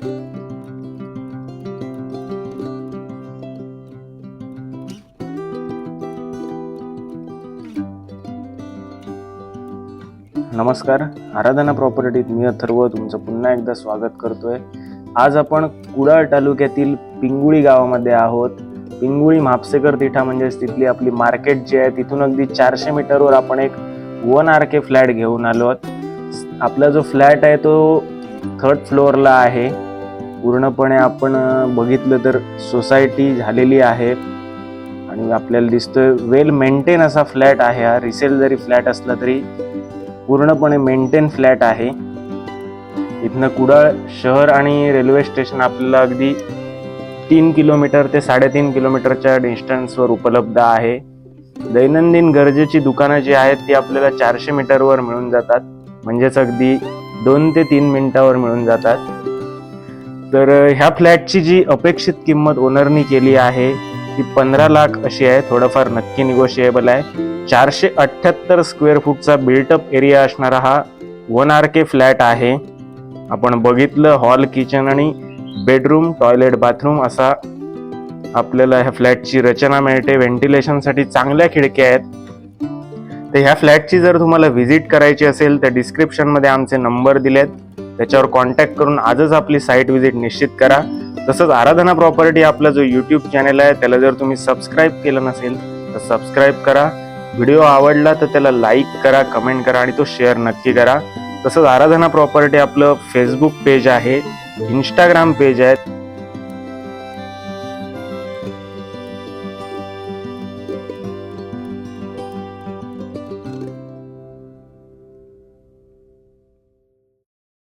नमस्कार. आराधना प्रॉपर्टीत मी अथर्व तुमचं पुन्हा एकदा स्वागत करतोय. आज आपण कुडाळ तालुक्यातील पिंगुळी गावामध्ये आहोत. पिंगुळी म्हापसेकर तिठा म्हणजेच तिथली आपली मार्केट जी आहे तिथून अगदी चारशे मीटरवर आपण एक वन आर के फ्लॅट घेऊन आलो आहोत आपला जो फ्लॅट आहे तो थर्ड फ्लोअरला आहे. पूर्णपणे आपण बघितलं तर सोसायटी झालेली आहे. आणि आपल्याला दिसतोय वेल मेंटेन असा फ्लॅट आहे हा. रिसेल जरी फ्लॅट असला तरी पूर्णपणे मेंटेन फ्लॅट आहे. इथनं कुडाळ शहर आणि रेल्वे स्टेशन आपल्याला अगदी तीन किलोमीटर ते साडेतीन किलोमीटरच्या डिस्टन्सवर उपलब्ध आहे. दैनंदिन गरजेची दुकानं जी आहेत ती आपल्याला चारशे मीटरवर मिळून जातात. म्हणजेच अगदी दोन ते तीन मिनिटावर मिळून जातात. तर ह्या फ्लॅटची जी अपेक्षित किंमत ओनरनी केली आहे ती पंधरा लाख अशी आहे. थोडंफार नक्की निगोशिएबल आहे. चारशे अठ्ठ्याहत्तर स्क्वेअर फूटचा बिल्टअप एरिया असणारा हा वन आर के फ्लॅट आहे. आपण बघितलं हॉल किचन आणि बेडरूम टॉयलेट बाथरूम असा आपल्याला ह्या फ्लॅटची रचना मिळते. व्हेंटिलेशनसाठी चांगल्या खिडक्या आहेत. तर ह्या फ्लॅटची जर तुम्हाला व्हिजिट करायची असेल तर डिस्क्रिप्शनमध्ये आमचे नंबर दिलेत. त्याच्यावर कॉन्टॅक्ट करून आजच आपली साईट व्हिजिट निश्चित करा. तसंच आराधना प्रॉपर्टी आपला जो यूट्यूब चॅनल आहे त्याला जर तुम्ही सबस्क्राईब केलं नसेल तर सबस्क्राईब करा. व्हिडिओ आवडला तर त्याला लाईक करा कमेंट करा आणि तो शेअर नक्की करा. तसंच आराधना प्रॉपर्टी आपलं फेसबुक पेज आहे इंस्टाग्राम पेज आहे.